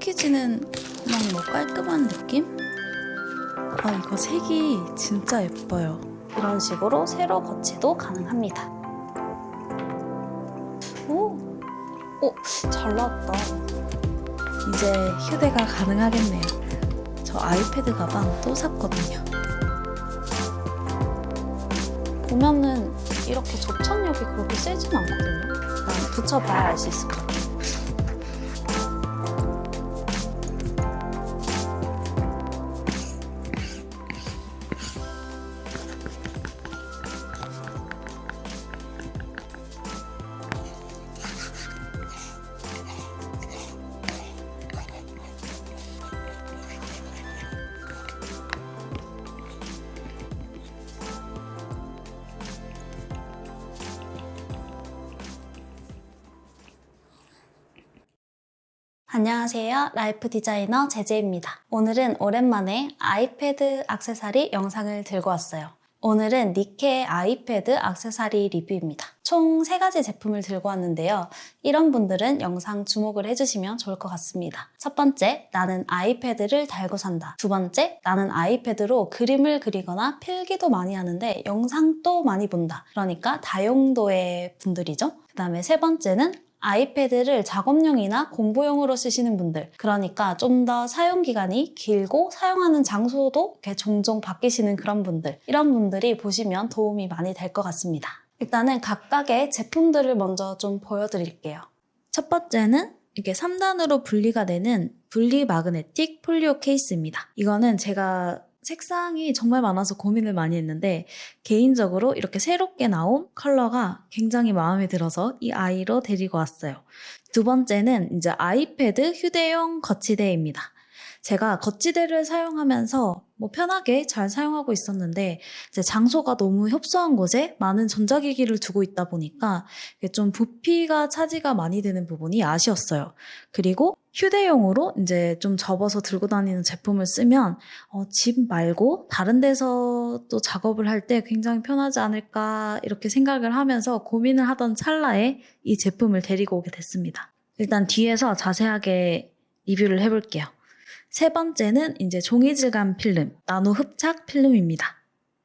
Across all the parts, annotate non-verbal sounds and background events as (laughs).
패키지는 그냥 뭐 깔끔한 느낌? 아 이거 색이 진짜 예뻐요. 이런 식으로 세로 거치도 가능합니다. 오, 오, 잘 나왔다. 이제 휴대가 가능하겠네요. 저 아이패드 가방 또 샀거든요. 보면은 이렇게 접착력이 그렇게 세진 않거든요. 일단 붙여봐야 알 수 있을 것 같아요. 안녕하세요. 라이프 디자이너 제재입니다. 오늘은 오랜만에 아이패드 악세사리 영상을 들고 왔어요. 오늘은 니케 아이패드 악세사리 리뷰입니다. 총 3가지 제품을 들고 왔는데요. 이런 분들은 영상 주목을 해주시면 좋을 것 같습니다. 첫 번째, 나는 아이패드를 달고 산다. 두 번째, 나는 아이패드로 그림을 그리거나 필기도 많이 하는데 영상도 많이 본다. 그러니까 다용도의 분들이죠. 그 다음에 세 번째는 아이패드를 작업용이나 공부용으로 쓰시는 분들, 그러니까 좀 더 사용 기간이 길고 사용하는 장소도 이렇게 종종 바뀌시는 그런 분들, 이런 분들이 보시면 도움이 많이 될 것 같습니다. 일단은 각각의 제품들을 먼저 좀 보여드릴게요. 첫 번째는 이게 3단으로 분리가 되는 분리 마그네틱 폴리오 케이스입니다. 이거는 제가 색상이 정말 많아서 고민을 많이 했는데 개인적으로 이렇게 새롭게 나온 컬러가 굉장히 마음에 들어서 이 아이로 데리고 왔어요. 두 번째는 이제 아이패드 휴대용 거치대입니다. 제가 거치대를 사용하면서 뭐 편하게 잘 사용하고 있었는데 이제 장소가 너무 협소한 곳에 많은 전자기기를 두고 있다 보니까 좀 부피가 차지가 많이 되는 부분이 아쉬웠어요. 그리고 휴대용으로 이제 좀 접어서 들고 다니는 제품을 쓰면 어, 집 말고 다른 데서 또 작업을 할 때 굉장히 편하지 않을까 이렇게 생각을 하면서 고민을 하던 찰나에 이 제품을 데리고 오게 됐습니다. 일단 뒤에서 자세하게 리뷰를 해볼게요. 세 번째는 이제 종이 질감 필름, 나노 흡착 필름입니다.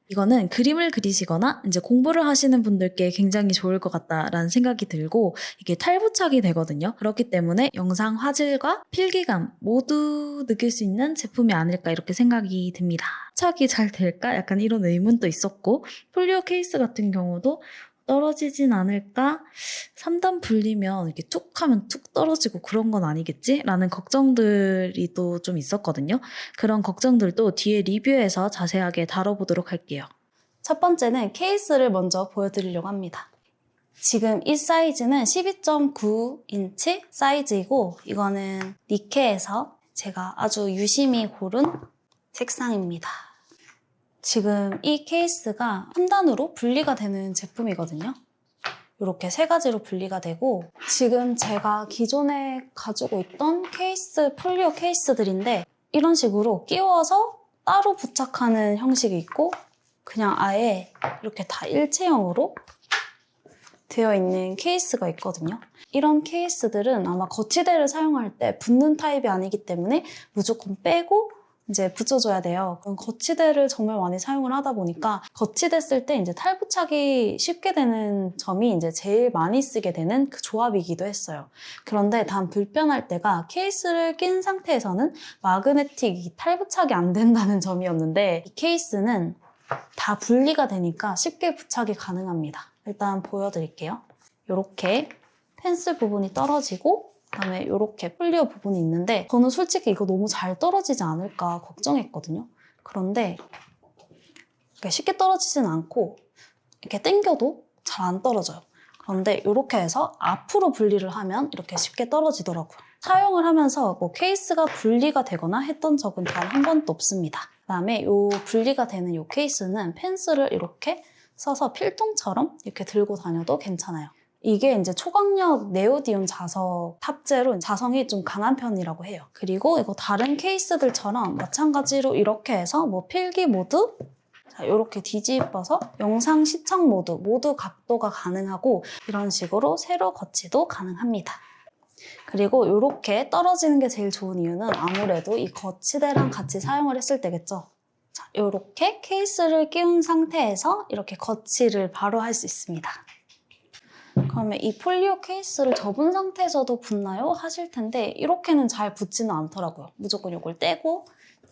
이거는 그림을 그리시거나 이제 공부를 하시는 분들께 굉장히 좋을 것 같다라는 생각이 들고 이게 탈부착이 되거든요. 그렇기 때문에 영상 화질과 필기감 모두 느낄 수 있는 제품이 아닐까 이렇게 생각이 듭니다. 착이 잘 될까? 약간 이런 의문도 있었고 폴리오 케이스 같은 경우도 떨어지진 않을까? 3단 불리면 이렇게 툭 하면 툭 떨어지고 그런 건 아니겠지? 라는 걱정들이 또 좀 있었거든요. 그런 걱정들도 뒤에 리뷰에서 자세하게 다뤄보도록 할게요. 첫 번째는 케이스를 먼저 보여드리려고 합니다. 지금 이 사이즈는 12.9인치 사이즈이고 이거는 니케에서 제가 아주 유심히 고른 색상입니다. 지금 이 케이스가 3단으로 분리가 되는 제품이거든요. 이렇게 세 가지로 분리가 되고 지금 제가 기존에 가지고 있던 케이스, 폴리오 케이스들인데 이런 식으로 끼워서 따로 부착하는 형식이 있고 그냥 아예 이렇게 다 일체형으로 되어 있는 케이스가 있거든요. 이런 케이스들은 아마 거치대를 사용할 때 붙는 타입이 아니기 때문에 무조건 빼고 이제 붙여줘야 돼요. 그럼 거치대를 정말 많이 사용을 하다 보니까 거치대 쓸 때 이제 탈부착이 쉽게 되는 점이 이제 제일 많이 쓰게 되는 그 조합이기도 했어요. 그런데 단 불편할 때가 케이스를 낀 상태에서는 마그네틱이 탈부착이 안 된다는 점이었는데 이 케이스는 다 분리가 되니까 쉽게 부착이 가능합니다. 일단 보여드릴게요. 이렇게 펜슬 부분이 떨어지고 그 다음에 이렇게 폴리오 부분이 있는데 저는 솔직히 이거 너무 잘 떨어지지 않을까 걱정했거든요. 그런데 쉽게 떨어지진 않고 이렇게 당겨도 잘 안 떨어져요. 그런데 이렇게 해서 앞으로 분리를 하면 이렇게 쉽게 떨어지더라고요. 사용을 하면서 뭐 케이스가 분리가 되거나 했던 적은 단 한 번도 없습니다. 그다음에 이 분리가 되는 이 케이스는 펜슬을 이렇게 써서 필통처럼 이렇게 들고 다녀도 괜찮아요. 이게 이제 초강력 네오디움 자석 탑재로 자성이 좀 강한 편이라고 해요. 그리고 이거 다른 케이스들처럼 마찬가지로 이렇게 해서 뭐 필기 모드 자, 이렇게 뒤집어서 영상 시청 모드 모두 각도가 가능하고 이런 식으로 세로 거치도 가능합니다. 그리고 이렇게 떨어지는 게 제일 좋은 이유는 아무래도 이 거치대랑 같이 사용을 했을 때겠죠. 자, 이렇게 케이스를 끼운 상태에서 이렇게 거치를 바로 할 수 있습니다. 그러면 이 폴리오 케이스를 접은 상태에서도 붙나요? 하실 텐데 이렇게는 잘 붙지는 않더라고요. 무조건 이걸 떼고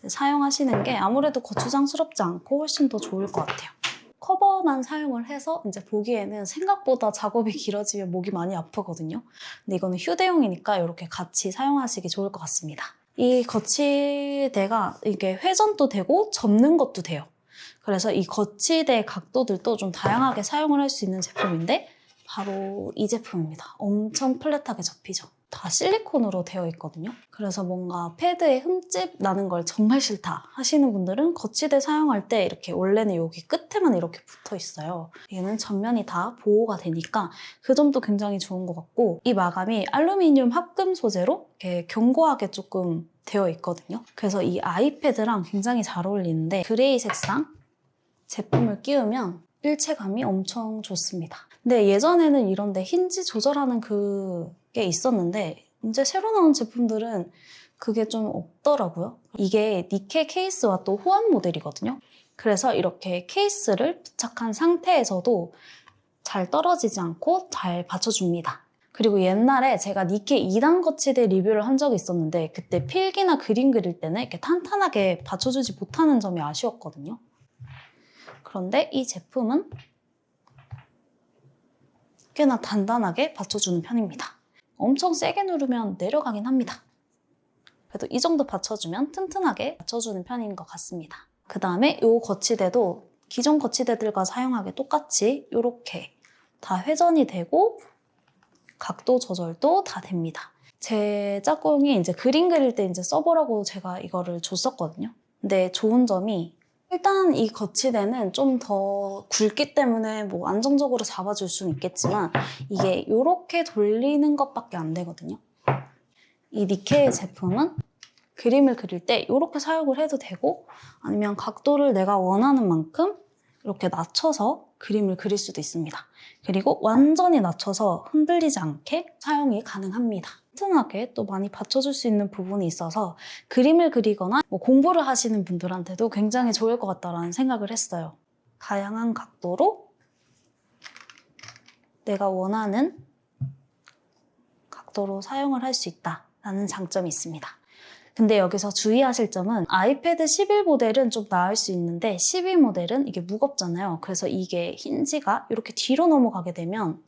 사용하시는 게 아무래도 거추장스럽지 않고 훨씬 더 좋을 것 같아요. 커버만 사용을 해서 이제 보기에는 생각보다 작업이 길어지면 목이 많이 아프거든요. 근데 이거는 휴대용이니까 이렇게 같이 사용하시기 좋을 것 같습니다. 이 거치대가 이게 회전도 되고 접는 것도 돼요. 그래서 이 거치대 각도들도 좀 다양하게 사용을 할 수 있는 제품인데 바로 이 제품입니다. 엄청 플랫하게 접히죠. 다 실리콘으로 되어 있거든요. 그래서 뭔가 패드에 흠집 나는 걸 정말 싫다 하시는 분들은 거치대 사용할 때 이렇게 원래는 여기 끝에만 이렇게 붙어 있어요. 얘는 전면이 다 보호가 되니까 그 점도 굉장히 좋은 것 같고 이 마감이 알루미늄 합금 소재로 이렇게 견고하게 조금 되어 있거든요. 그래서 이 아이패드랑 굉장히 잘 어울리는데 그레이 색상 제품을 끼우면 일체감이 엄청 좋습니다. 근데 예전에는 이런데 힌지 조절하는 그게 있었는데 이제 새로 나온 제품들은 그게 좀 없더라고요. 이게 니케 케이스와 또 호환 모델이거든요. 그래서 이렇게 케이스를 부착한 상태에서도 잘 떨어지지 않고 잘 받쳐줍니다. 그리고 옛날에 제가 니케 2단 거치대 리뷰를 한 적이 있었는데 그때 필기나 그림 그릴 때는 이렇게 탄탄하게 받쳐주지 못하는 점이 아쉬웠거든요. 그런데 이 제품은 꽤나 단단하게 받쳐주는 편입니다. 엄청 세게 누르면 내려가긴 합니다. 그래도 이 정도 받쳐주면 튼튼하게 받쳐주는 편인 것 같습니다. 그 다음에 이 거치대도 기존 거치대들과 사용하기 똑같이 이렇게 다 회전이 되고 각도 조절도 다 됩니다. 제 짝꿍이 이제 그림 그릴 때 이제 써보라고 제가 이거를 줬었거든요. 근데 좋은 점이 일단 이 거치대는 좀 더 굵기 때문에 뭐 안정적으로 잡아줄 수는 있겠지만 이게 이렇게 돌리는 것밖에 안 되거든요. 이 니케의 제품은 그림을 그릴 때 이렇게 사용을 해도 되고 아니면 각도를 내가 원하는 만큼 이렇게 낮춰서 그림을 그릴 수도 있습니다. 그리고 완전히 낮춰서 흔들리지 않게 사용이 가능합니다. 튼튼하게 또 많이 받쳐줄 수 있는 부분이 있어서 그림을 그리거나 뭐 공부를 하시는 분들한테도 굉장히 좋을 것 같다라는 생각을 했어요. 다양한 각도로 내가 원하는 각도로 사용을 할 수 있다라는 장점이 있습니다. 근데 여기서 주의하실 점은 아이패드 11 모델은 좀 나을 수 있는데 12 모델은 이게 무겁잖아요. 그래서 이게 힌지가 이렇게 뒤로 넘어가게 되면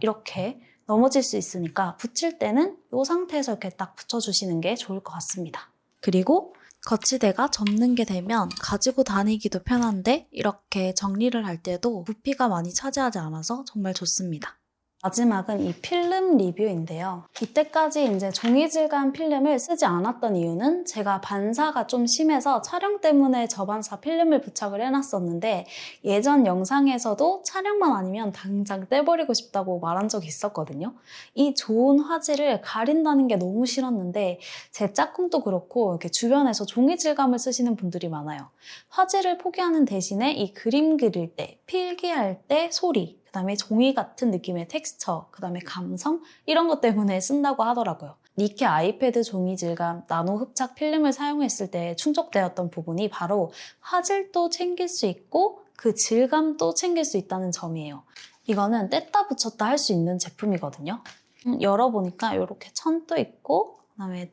이렇게 넘어질 수 있으니까 붙일 때는 이 상태에서 이렇게 딱 붙여주시는 게 좋을 것 같습니다. 그리고 거치대가 접는 게 되면 가지고 다니기도 편한데 이렇게 정리를 할 때도 부피가 많이 차지하지 않아서 정말 좋습니다. 마지막은 이 필름 리뷰인데요. 이때까지 이제 종이 질감 필름을 쓰지 않았던 이유는 제가 반사가 좀 심해서 촬영 때문에 저반사 필름을 부착을 해놨었는데 예전 영상에서도 촬영만 아니면 당장 떼버리고 싶다고 말한 적이 있었거든요. 이 좋은 화질을 가린다는 게 너무 싫었는데 제 짝꿍도 그렇고 이렇게 주변에서 종이 질감을 쓰시는 분들이 많아요. 화질을 포기하는 대신에 이 그림 그릴 때, 필기할 때 소리, 그 다음에 종이 같은 느낌의 텍스처, 그 다음에 감성 이런 것 때문에 쓴다고 하더라고요. 니케 아이패드 종이 질감 나노 흡착 필름을 사용했을 때 충족되었던 부분이 바로 화질도 챙길 수 있고 그 질감도 챙길 수 있다는 점이에요. 이거는 뗐다 붙였다 할 수 있는 제품이거든요. 음, 열어보니까 이렇게 천도 있고 그다음에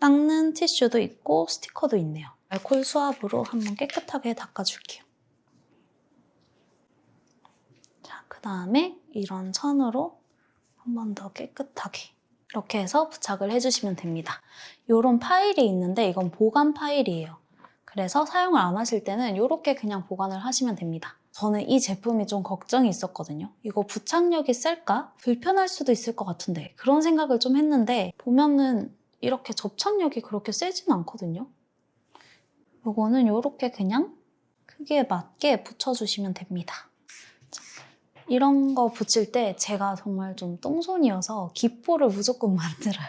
닦는 티슈도 있고 스티커도 있네요. 알콜 수압으로 한번 깨끗하게 닦아줄게요. 자, 그 다음에 이런 천으로 한 번 더 깨끗하게 이렇게 해서 부착을 해주시면 됩니다. 이런 파일이 있는데 이건 보관 파일이에요. 그래서 사용을 안 하실 때는 이렇게 그냥 보관을 하시면 됩니다. 저는 이 제품이 좀 걱정이 있었거든요. 이거 부착력이 셀까? 불편할 수도 있을 것 같은데 그런 생각을 좀 했는데 보면은 이렇게 접착력이 그렇게 세진 않거든요. 요거는 이렇게 그냥 크기에 맞게 붙여주시면 됩니다. 자, 이런 거 붙일 때 제가 정말 좀 똥손이어서 기포를 무조건 (laughs) 만들어요.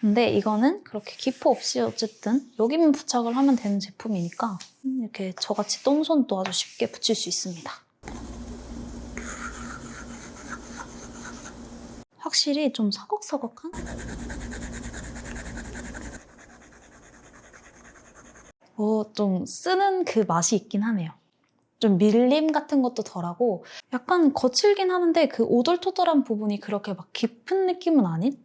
근데 이거는 그렇게 기포 없이 어쨌든 여기만 부착을 하면 되는 제품이니까 이렇게 저같이 똥손도 아주 쉽게 붙일 수 있습니다. 확실히 좀 서걱서걱한? 어, 좀 쓰는 그 맛이 있긴 하네요. 좀 밀림 같은 것도 덜하고 약간 거칠긴 하는데 그 오돌토돌한 부분이 그렇게 막 깊은 느낌은 아닌?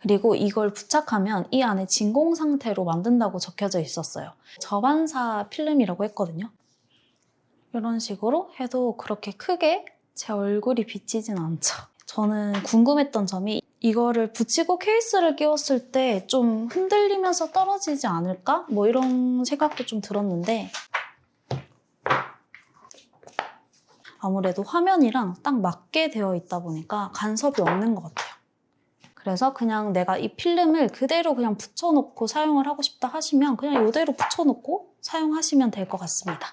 그리고 이걸 부착하면 이 안에 진공 상태로 만든다고 적혀져 있었어요. 저반사 필름이라고 했거든요. 이런 식으로 해도 그렇게 크게 제 얼굴이 비치진 않죠. 저는 궁금했던 점이 이거를 붙이고 케이스를 끼웠을 때 좀 흔들리면서 떨어지지 않을까? 뭐 이런 생각도 좀 들었는데 아무래도 화면이랑 딱 맞게 되어 있다 보니까 간섭이 없는 것 같아요. 그래서 그냥 내가 이 필름을 그대로 그냥 붙여놓고 사용을 하고 싶다 하시면 그냥 이대로 붙여놓고 사용하시면 될 것 같습니다.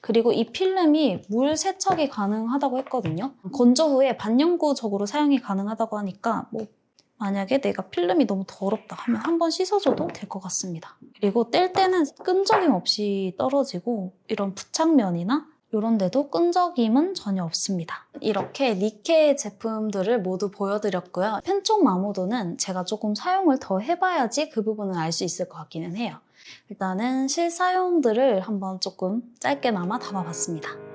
그리고 이 필름이 물 세척이 가능하다고 했거든요. 건조 후에 반영구적으로 사용이 가능하다고 하니까 뭐 만약에 내가 필름이 너무 더럽다 하면 한 번 씻어줘도 될 것 같습니다. 그리고 뗄 때는 끈적임 없이 떨어지고 이런 부착면이나 이런 데도 끈적임은 전혀 없습니다. 이렇게 니케 제품들을 모두 보여드렸고요. 펜 쪽 마모도는 제가 조금 사용을 더 해봐야지 그 부분은 알 수 있을 것 같기는 해요. 일단은 실사용들을 한번 조금 짧게나마 담아봤습니다.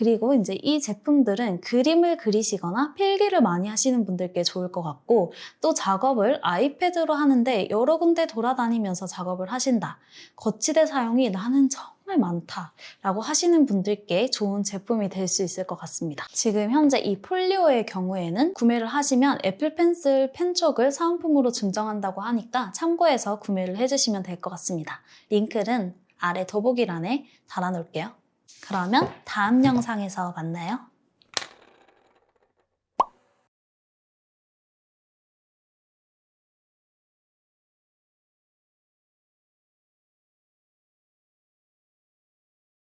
그리고 이제 이 제품들은 그림을 그리시거나 필기를 많이 하시는 분들께 좋을 것 같고 또 작업을 아이패드로 하는데 여러 군데 돌아다니면서 작업을 하신다. 거치대 사용이 나는 정말 많다. 라고 하시는 분들께 좋은 제품이 될 수 있을 것 같습니다. 지금 현재 이 폴리오의 경우에는 구매를 하시면 애플 펜슬 펜촉을 사은품으로 증정한다고 하니까 참고해서 구매를 해주시면 될 것 같습니다. 링크는 아래 더보기란에 달아놓을게요. 그러면 다음 영상에서 만나요.